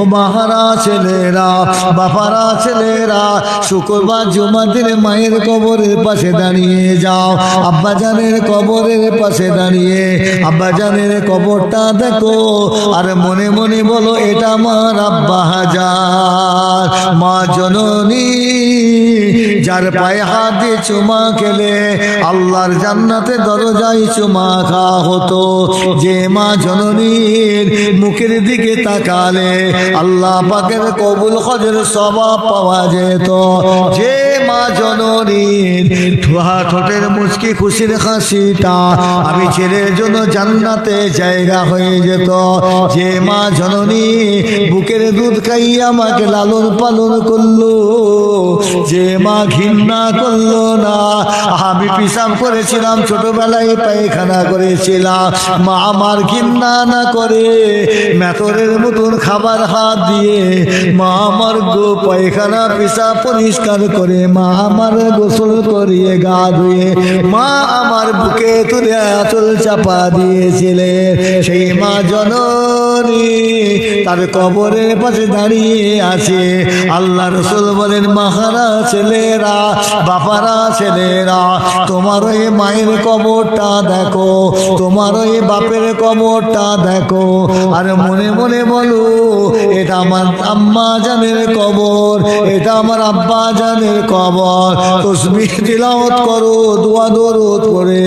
ও মাহারা ছেলেরা, বাপারা ছেলেরা, শুক্রবার জুমার দিনে মায়ের কবরের পাশে দাঁড়িয়ে যাও। আব্বাজানের কবরের পাশে দাঁড়িয়ে, আব্বাজানের কবরটা দেখো, আর মনে মনে বলো, এটা আমার আব্বা হাজার, মা জননী, যার পায়ে হাত দিয়ে চুমা খেলে আল্লাহর জান্নাতে দরজায় চুমা খা হতো। যে মা জননীর মুখের দিকে তাকালে আল্লাহ পাকের কবুল খজর সবাব পাওয়া যেত। যে মা জননীর ঠোঁটের মুচকি খুশির হাসিটা আমি ছেলের জন্য জান্নাতে জায়গা হয়ে যেত। যে মা জননী বুকের দুধ খাইয়ে আমাকে লালন পালন করল, যে মা ঘৃণা করল না, আমি পিসাব করেছিলাম, ছোটবেলায় পায়খানা করেছিলাম। মা আমার ঘৃণা না করে মেথরের মতন খাবার হাত দিয়ে মা আমার গো পায়খানা পিসা পরিষ্কার করে, মা আমার গোসল করিয়ে গা ধুয়ে, মা আমার বুকে তুলে আঁচল চাপা দিয়েছিলে সেই মা জননী তার কবরের পাশে দাঁড়িয়ে আছে। আল্লাহ রসুল বলেন, মাহারা ছেলেরা, বাপারা ছেলেরা, তোমার ওই মায়ের কবরটা দেখো, তোমার ওই বাপের কবরটা দেখো। আর মনে মনে বলো, এটা আমার আম্মা জানের কবর, এটা আমার আব্বা জানের কবর। তসবি তিলাওয়াত করো, দোয়া দরুদ করে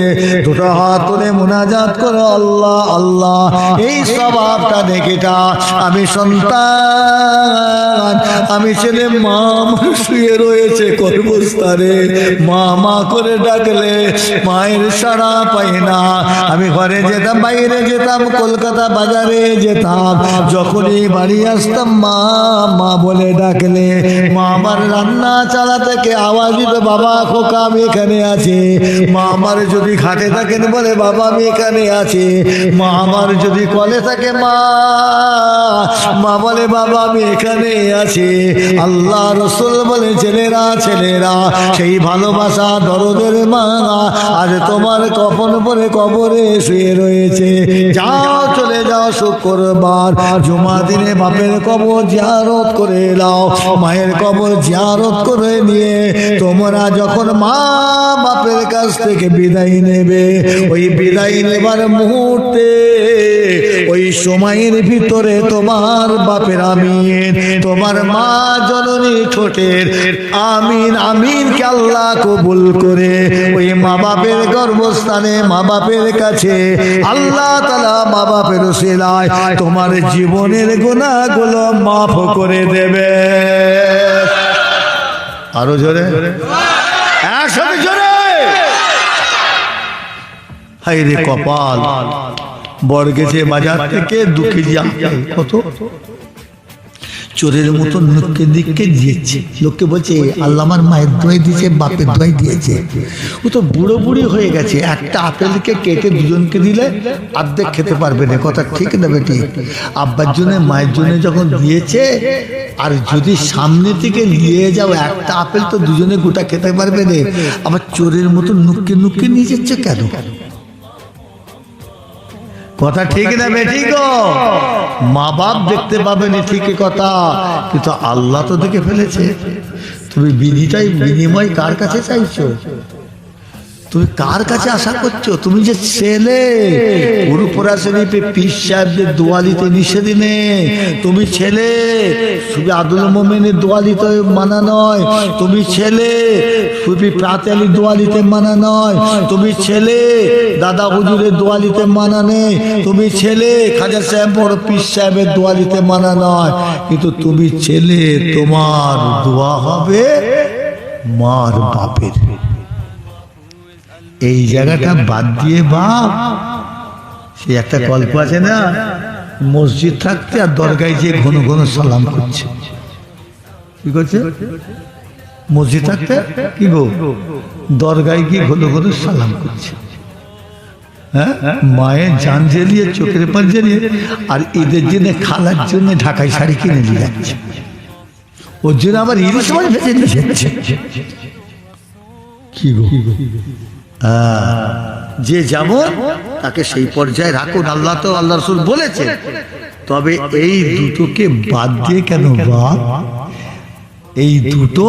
দুটো হাত করে মোনাজাত করো, আল্লাহ আল্লাহ, এই স্বভাবটা দেখেটা আমি সন্তান, আমি ছেলে, মা আমার শুয়ে রয়েছে কর্মস্থানে মা মা করে ডাকলে মায়ের সাড়া পাই না। আমি ঘরে যেতাম, বাইরে যেতাম, কলকাতা বাজারে যেতাম। যখনই বাড়ি আসতাম, মা মা বলে ডাকলে, মা, আমার রান্না চালা থেকে আওয়াজ দিত বাবা, খোকা, আমি এখানে আছি। মা, আমার যদি ঘাটে থাকেন, বলে, বাবা, আমি এখানে আছি। মা, আমার যদি কলে থাকে, মা মা বলে, বাবা, আমি এখানে আছি। আল্লাহ রসুল বলে, ছেলেরা ছেলেরা, সেই ভালোবাসা দরদের মা আজ তোমার কফন পরে কবরে শুয়ে রয়েছে। যাও, চলে যাও, শুক্রবার। জুমা দিনে বাপের কবর জিয়ারত করে এলাও মায়ের কবর জিয়ারত করে নিয়ে তোমরা যখন মা বাপের কাছ থেকে বিদায় নেবে, ওই বিদায় নেবার মুহূর্তে, ওই সময়ের ভিতরে তোমার বাপের আমিন, তোমার মা জননী ঠোঁটের আমিন আমিন কে আল্লাহ কবুল করে। ওই মা বাপের গর্ভস্থানে মা বাপের কাছে আল্লাহ তালা মা বাপের সেলায় তোমার জীবনের গুণাগুলো মাফ করে দেবে। আরও জোরে? একসাথে জোরে। হাই রে কপাল। বর গেছে বাজার থেকে দু কেজি আম কত? চোরের মতো লোককে দিককে দিয়েছে। লোককে বলছে আল্লাহ আমার মায়ের দোয়াই দিয়েছে, বাপের দোয়াই দিয়েছে। ও তো বুড়ো বুড়ি হয়ে গেছে। একটা আপেলকে কেটে দুজনকে দিলে অর্ধেক খেতে পারবে না। কথা ঠিক না বেটি? আব্বার জন্য, মায়ের জন্য যখন দিয়েছে, আর যদি সামনে থেকে নিয়ে যাও, একটা আপেল তো দুজনে গোটা খেতে পারবে না। আবার চোরের মতো নুক্কে নুক্কে নিয়ে যাচ্ছে কেন? কথা ঠিক না বেটি গো। মা বাপ দেখতে পাবে না ঠিকই কথা কিন্তু আল্লাহ তো দেখে ফেলেছে। তুমি বিধিটাই বিনিময় কার কাছে চাইছো? তুমি কার কাছে আশা করছ? তুমি যে ছেলে। পুরুপুরা শরীফে পীর সাহেবদের দোয়া নিষেধ নেই। তুমি ছেলে। মানা নয়। তুমি ছেলে। সুফি প্রাতালি দোয়া মানা নয়। তুমি ছেলে। দাদা হুজুরের দোয়া দিতে মানা নেই। তুমি ছেলে। খাজা সাহেব বড় পীর সাহেবের দোয়া দিতে মানা নয়। কিন্তু তুমি ছেলে। তোমার দোয়া হবে মার বাপের। এই জায়গাটা বাদ দিয়ে বাপ সে একটা গল্প আছে না? মসজিদ থাকতে আর দরগায় যেয়ে ঘন ঘন সালাম করছে। কি করছে? মসজিদ থাকতে কি গো? দরগায় গিয়ে ঘন ঘন সালাম করছে। হ্যাঁ? মায়ের জান জ্বালিয়ে চোখের পান জ্বালিয়ে আর ঈদের জন্য খালার জন্য ঢাকায় শাড়ি কিনে নিয়ে যাচ্ছে। ওর জন্য আবার ইলিশ মাছ ভেজে নিয়ে যাচ্ছে। কি গো? হ্যাঁ, যে যেমন তাকে সেই পর্যায়ে রাখুন। আল্লাহ তো, আল্লাহ রসুল বলেছে তবে এই দুটোকে বাদ দিয়ে কেন বাদ? এই দুটো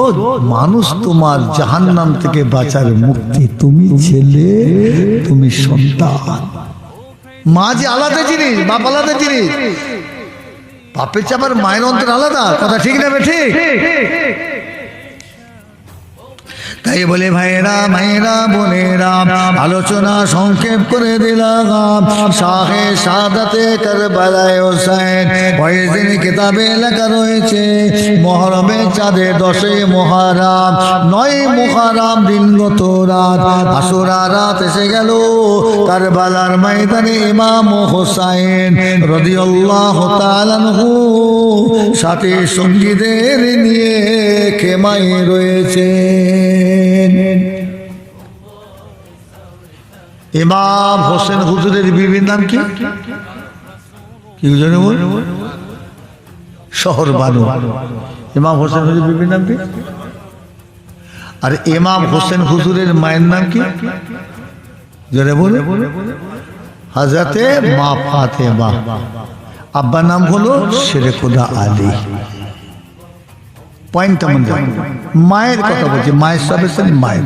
মানুষ তোমার জাহান্নাম থেকে বাঁচার মুক্তি। তুমি ছেলে, তুমি সন্তান। মা যে আলাদা জিনিস, বাপ আলাদা জিনিস। বাপের চাপার মায়ের অন্তর আলাদা। কথা ঠিক না বে ঠিক? তাই বলে ভাইরা মায়েরা, বোনেরা, আলোচনা সংক্ষেপ করে দিলাম। শাহে সাদাতে কারবালায় হোসেন দিন কিতাবে লেখা রয়েছে, মহরমে চাঁদে দশে মহারাম, নয় মহারাম দিনগত রাত। আসুরা রাত এসে গেল, কারবালার ময়দানে ইমাম হোসাইন রদিয়াল্লাহু তাআলাহু সাথে সঙ্গীদের নিয়ে খেমাই রয়েছে। ইমাম হোসেন হুজুরের বিবির নাম কি? শহর বানু। ইমাম হোসেন হুজুর বিবির নাম কি? আর ইমাম হোসেন হুজুরের মায়ের নাম কি? জোরে বলে হাজাতে মা ফাতে মা আব্বার নাম হলো শেরে খোদা আলী। পয়েন্ট মধ্যে মায়ের কথা বলছি। মায়ের সাবেছেন মায়ের।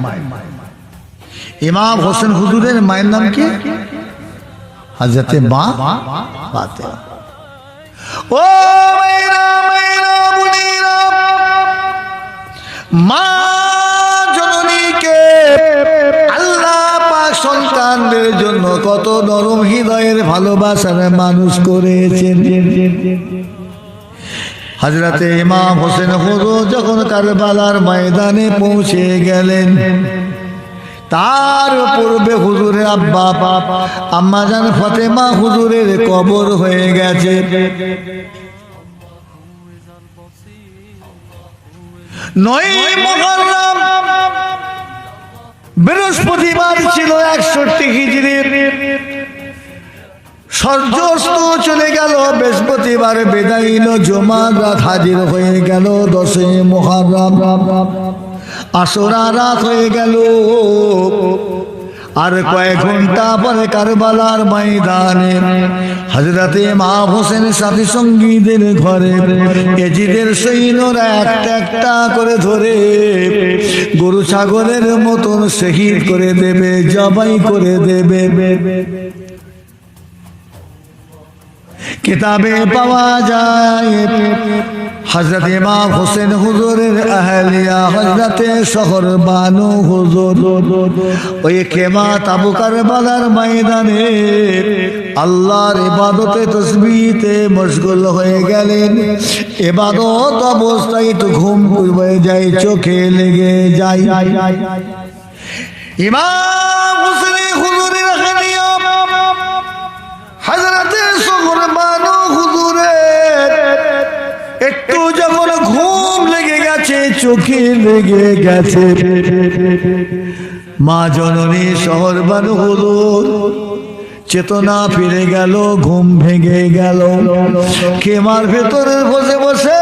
ইমাম হোসেন হুজুরের মায়ের নাম কি? হাজরতে মা ফাতে ও মা জননীকে আল্লাহ পাক সন্তানদের জন্য কত নরম হৃদয়ের ভালোবাসার মানুষ করেছেন। হাজরাতে ইমাম হোসেন হুজুর যখন কারবালার ময়দানে পৌঁছে গেলেন তার পূর্বে হুজুরের আব্বা আম্মা জান ফতেমা হুজুরের কবর হয়ে গেছে। নয় বৃহস্পতিবার ছিল একষট্টি হিজড়ির সূর্যাস্ত চলে গেল, বৃহস্পতিবার বেদায় এলো জমার রাত হাজির হয়ে গেল দশে মহারাম। আসরা রাত হয়ে গেল। আর কয়েক ঘণ্টা পরে কারবালার ময়দানে হজরতে মা হোসেন সাথী সঙ্গীদের ঘরে এজিদের সৈন্যরা একটা একটা করে ধরে গরু ছাগলের মতন শহীদ করে দেবে, জবাই করে দেবে। কিতাবে পাওয়া যায় হজরত ইমাম হোসেন হুজুরের আহলিয়া হজরতে শহর বানু হুজুর। ওই কেমা তাবু কারবালার ময়দানে আল্লাহর ইবাদতে তসবিতে মশগুল হয়ে গেলেন। ইবাদত অবস্থায় একটু ঘুম হয়ে যায়, চোখে লেগে যায়। ইমাম হোসেন হুজুরের আহলিয়া হাজরাতে শহর বানু হুজুরের একটু যখন ঘুম লেগে গেছে, চোখে লেগে গেছে। মা জননী শহর বানু হুজুর, চেতনা ফিরে গেল, ঘুম ভেঙে গেল। খেমার ভেতরে বসে বসে?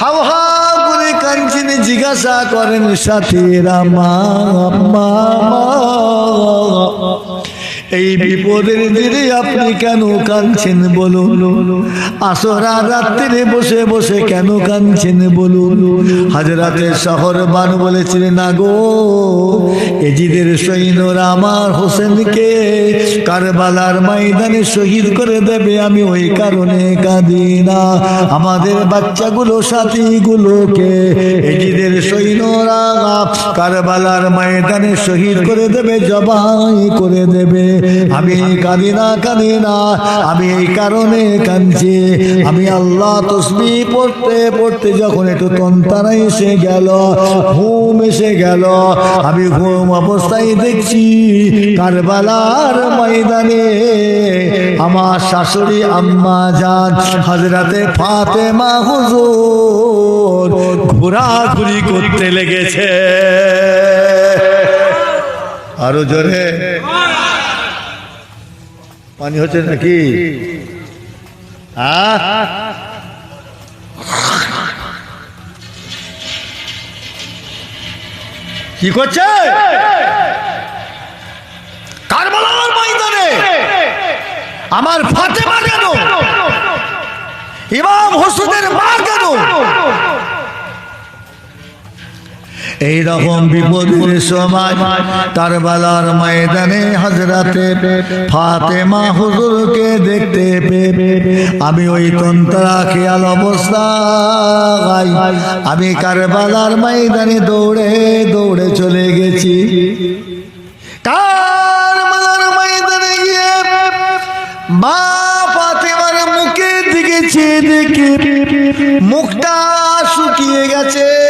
হাও হাও করে কাঞ্চিনি জিজ্ঞাসা করেন সাথীরা মা মা। এই বিপদের দিনে আপনি কেন কাঁদছেন বলুন? আসরা রাত্রে বসে বসে কেন কাঁদছেন বলুন? হাজরাতের শহর বান বলেছিলেন না গো এজিদের সৈন্যরা আমার হোসেনকে কারবালার ময়দানে শহীদ করে দেবে। আমি ওই কারণে কাঁদি না। আমাদের বাচ্চাগুলো সাথীগুলোকে এজিদের সৈন্যরা কারবালার ময়দানে শহীদ করে দেবে জবাই করে দেবে। আমি কাঁদি না কাঁদি না, আমি এই কারণে কাঁদছি। আমি আল্লাহ তসবি পড়তে পড়তে যখন একটু তন্তারা এসে গেল, ঘুম এসে গেল, আমি ঘুম অবস্থায় দেখছি কারবালার ময়দানে আমার শাশুড়ি আম্মা যান হাজরাতে ফাতে ফাতেমা হুজুর ঘোরাঘুরি করতে লেগেছে। আরও জোরে। পানি হচ্ছে নাকি? কি করছে? কারবালার ময়দানে আমার কেন? ইমাম হোসেনের মা কেন? এই রকম বিপদের সময় তার কারবালার ময়দানে হাজরাতে ফাতেমা হুজুরকে দেখতে পেয়ে আমি ওই তন্ত্রা খেয়াল অবস্থা আমি কারবালার ময়দানে দৌড়ে দৌড়ে চলে গেছি। মুখটা শুকিয়ে গেছে।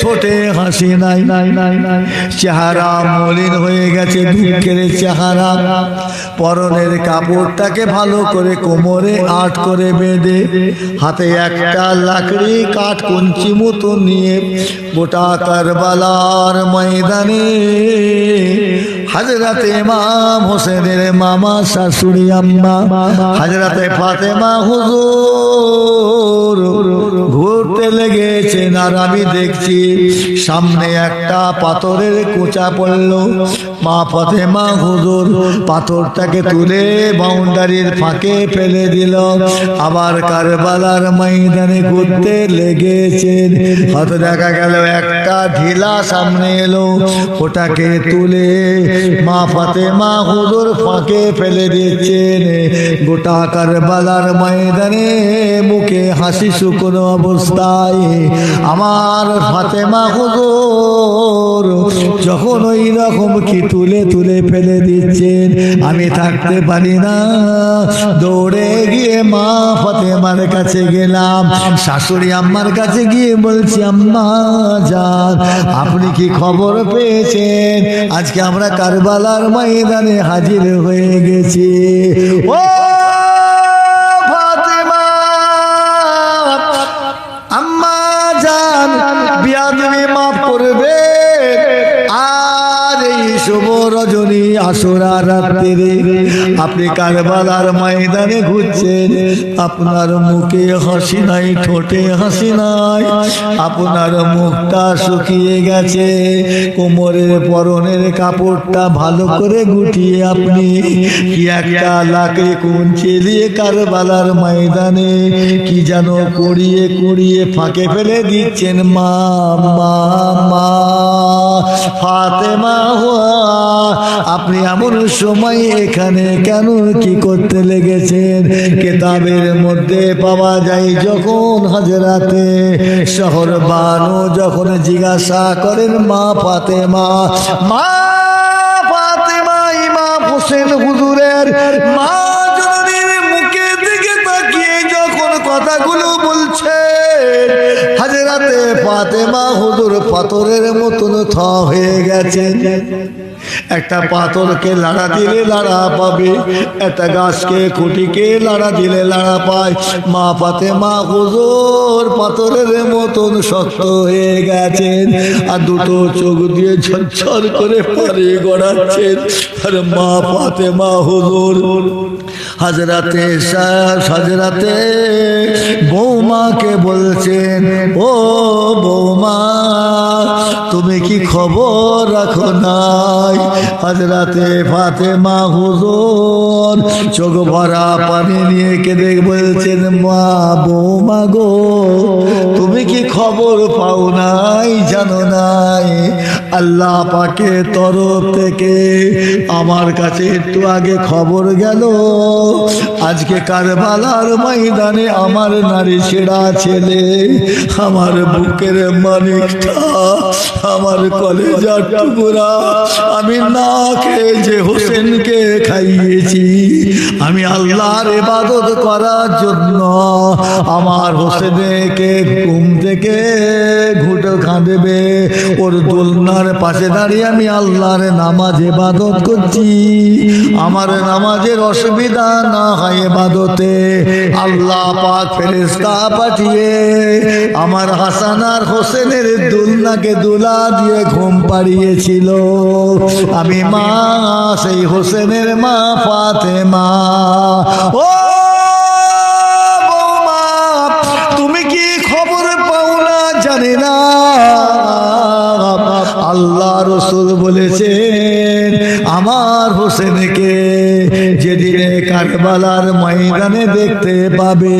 ঠোঁটে হাসি, নাই নাই নাই নাই। চেহারা মলিন হয়ে গেছে দুঃখের চেহারা। পরনের কাপড়টাকে ভালো করে কোমরে আট করে বেঁধে, হাতে একটা লাকড়ি কাঠ কঞ্চি মতো নিয়ে গোটা কারবালার ময়দানে হাজরাতে ইমাম হোসেনের মামা, শাশুড়ি, আম্মা। হাজরাতে ফাতেমা হুজুর ঘুরতে লেগেছেন আর আমি দেখছি সামনে একটা পাথরের কোচা পড়ল। মা ফাতেমা হুজুর পাথরটাকে তুলে বাউন্ডারির ফাঁকে ফেলে দিল। আবার কারবালার ময়দানে ঘুরতে লেগেছেন হয়তো দেখা গেল একটা ঢিলা সামনে এলো। ওটাকে তুলে মা ফাতেমা হুজুর ফাঁকে ফেলে দিয়েছেন গোটা কারবালার ময়দানে মুখে হাসি শুকনো অবস্থায় আমার ফাতেমা হুজুর যখন ওই রকম কি তুলে তুলে ফেলে দিচ্ছেন, আমি থাকতে পারি না। দৌড়ে গিয়ে মা ফাতেমার কাছে গেলাম, শাশুড়ি আম্মার কাছে গিয়ে বলছি, আম্মা, যান, আপনি কি খবর পেয়েছেন? আজকে আমরা কারবালার ময়দানে হাজির হয়ে গেছি। ও! শুভ রজনী আসরা রাত্রে আপনি কারবালার ময়দানে ঘুরছেন। আপনার মুখে হাসি নাই, ঠোঁটে হাসি নাই। আপনার মুখটা শুকিয়ে গেছে। কোমরের পরনের কাপড়টা ভালো করে গুটিয়ে আপনি কি একটা লাকড়ি কুঞ্চি দিয়ে কারবালার ময়দানে কি যেন করিয়ে করিয়ে ফাঁকে ফেলে দিচ্ছেন। মা মা মা। ফাতেমা হুয়া, আপনি এমন সময় এখানে কেন কি করতে লেগেছেন? কেতাবের মধ্যে পাওয়া যায় যখন হাজরাতে শহর বানু যখন জিজ্ঞাসা করেন, মা ফাতেমা মা ফাতেমা, ইমাম হোসেন হুজুরের মা জননীর মুখের দিকে তাকিয়ে যখন কথাগুলো বলছে হাজরাতে ফাতেমা হুজুর পাথরের মতন থ হয়ে গেছে। একটা পাথরকে লাড়া দিলে লাড়া পাবে, একটা গাছকে খুঁটিকে লাড়া দিলে লাড়া পায়। মা পাতে মা হুজুর পাথরের মতন শক্ত হয়ে গেছেন আর দুটো চোখ দিয়ে ঝরঝর করে পারে গড়াচ্ছেন আর মা পাতে মা হুজুর হাজরাতে হাজরাতে বৌমাকে বলছেন, ও বৌমা, তুমি কি খবর রাখো নাই? হাজরাতে ফাতেমা হুজুর চোখ ভরা পানি নিয়ে কেঁদে বলছেন, মা বৌমা গো, তুমি কি খবর পাও নাই, জানো নাই? আল্লাহ পাকে তরফ থেকে আমার কাছে একটু আগে খবর গেল। আজকে কারবালার ময়দানে আমার নারী ছেড়া ছেলে, আমার বুকের মানিকটা, আমার কলেজার টুকুরা, আমি না খেয়ে যে হোসেনকে খাইয়েছি, আমি আল্লাহর ইবাদত করার জন্য আমার হোসেনকে ঘুম থেকে ঘুটো খাঁদেবে ওর দোলনার পাশে দাঁড়িয়ে আমি আল্লাহর নামাজ ইবাদত করছি। আমার নামাজের অসুবিধা না হয় ইবাদতে। আল্লাহ পাক ফেরেশতা পাঠিয়ে আমার হাসান আর হোসেনের দুলনাকে দুলা দিয়ে ঘুম পাড়িয়েছিল। আমি মা, সেই হোসেনের মা ফাতেমা। ও তুমি কি খবর পাও না? জানি না। আল্লাহ রসুল বলেছেন আমার হোসেনকে যেদিনে কারবালার ময়দানে দেখতে পাবে।